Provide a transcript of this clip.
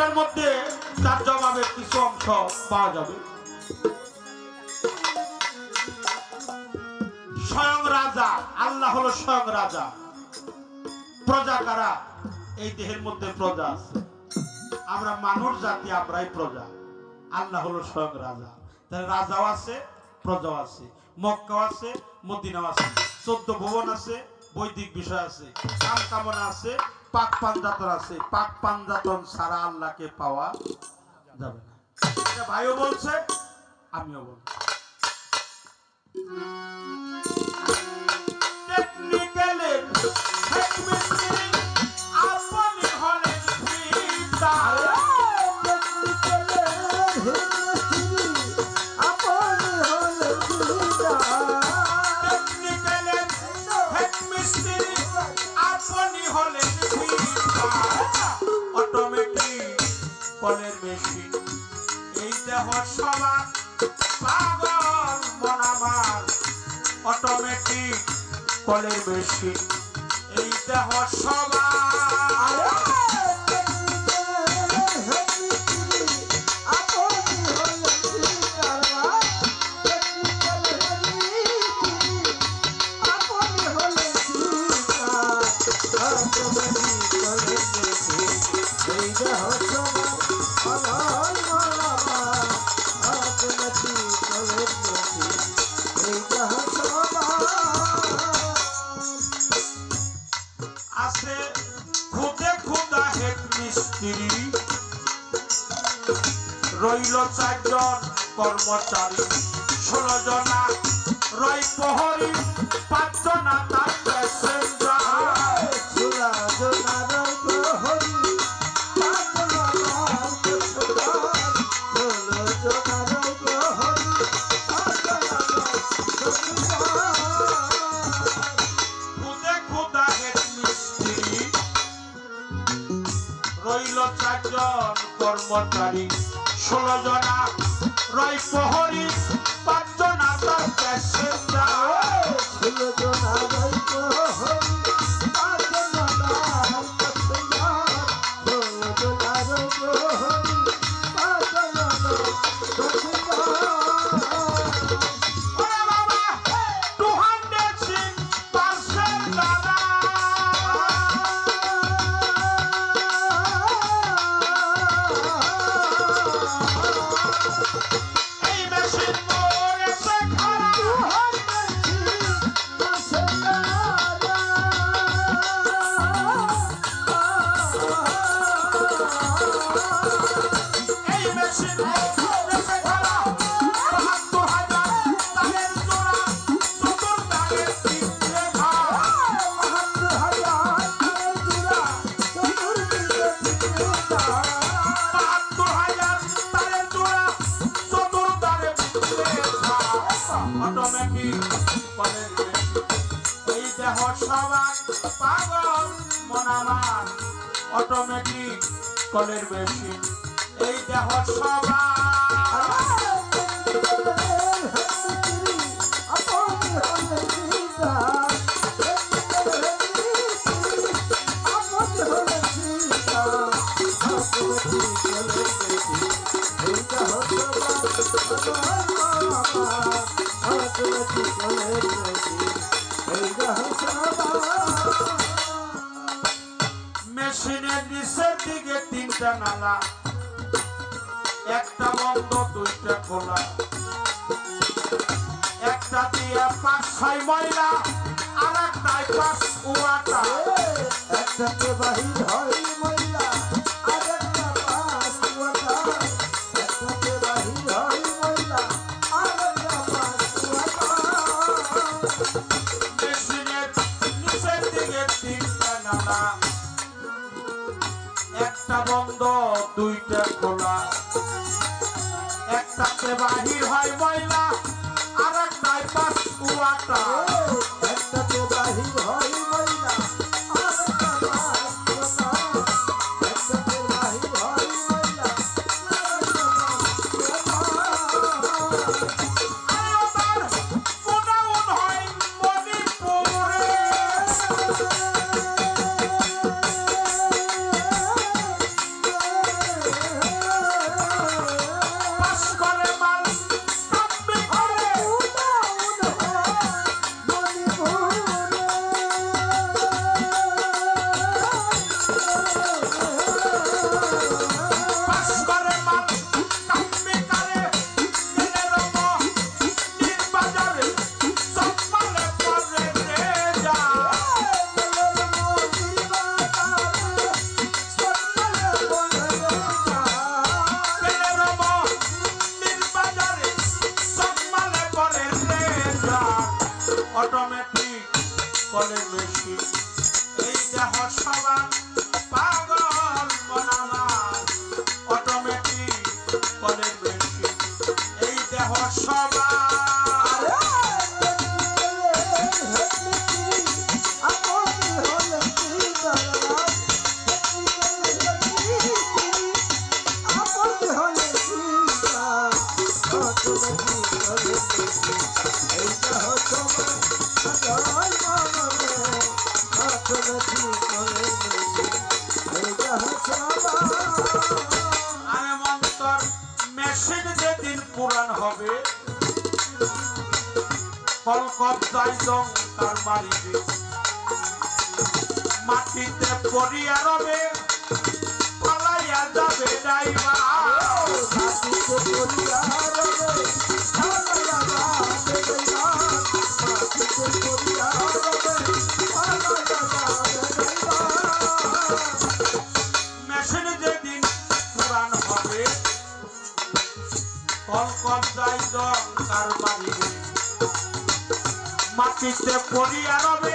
ঘণ্টার মধ্যে তার জবাবের কিছু অংশ পাওয়া যাবে। স্বয়ং রাজা, আল্লাহ হলো স্বয়ং রাজা। প্রজা কারা? এই দেহের মধ্যে প্রজা আছে। আমরা মানুষ, জাতি, আমরাই প্রজা। আল্লাহ হলো স্বয়ং রাজা। তাহলে রাজাও আছে, প্রজাও আছে। মক্কাও আছে, মদিনাও আছে। চোদ্দ ভুবন আছে, বৈদিক বিষয় আছে। কাম কামনা আছে পাক পাঞ্জাতন আছে, পাক পাঞ্জাতন সারা আল্লাহকে পাওয়া যাবে না। ভাইও বলছে, আমিও বলছি। টেকনিক্যালে কলের মেশিন এই দেহ সবার পাগল মন অটোমেটিক কলের মেশিন এই দেহ সবার রইল চারজন কর্মচারী ষোলো জনা। রয় প্রহরী পাঁচজনা তার প্যাসেঞ্জার কর্মচারী ষোলো জনা রয় প্রহরী পাঁচজনা তার প্যাসেঞ্জার ওরে মনামান অটোমেটিক কলের বেশি এই দেহ সবার মেশিনের দিকে নালা একটা বন্ধ, দুইটা খোলা। একটা দিয়ে পাঁচ, ছয় ময়লা আর একটাই পাঁচ উয়াটা। একটাতে বাহির হয় বন্ধ দুইটা খোলা। একটাতে বাহির হয় ময়লা আর একটাই পাঁচ উয়াটা অটোমেটিক কলে মেশিন এই দেহ সবার কবজাই দং তার মারিবে মাটিতে পড়িয়া রবে পালাইয়া যাবে ডাইমা মাটিতে পড়িয়া রবে চিত্তে পড়ি আরবে।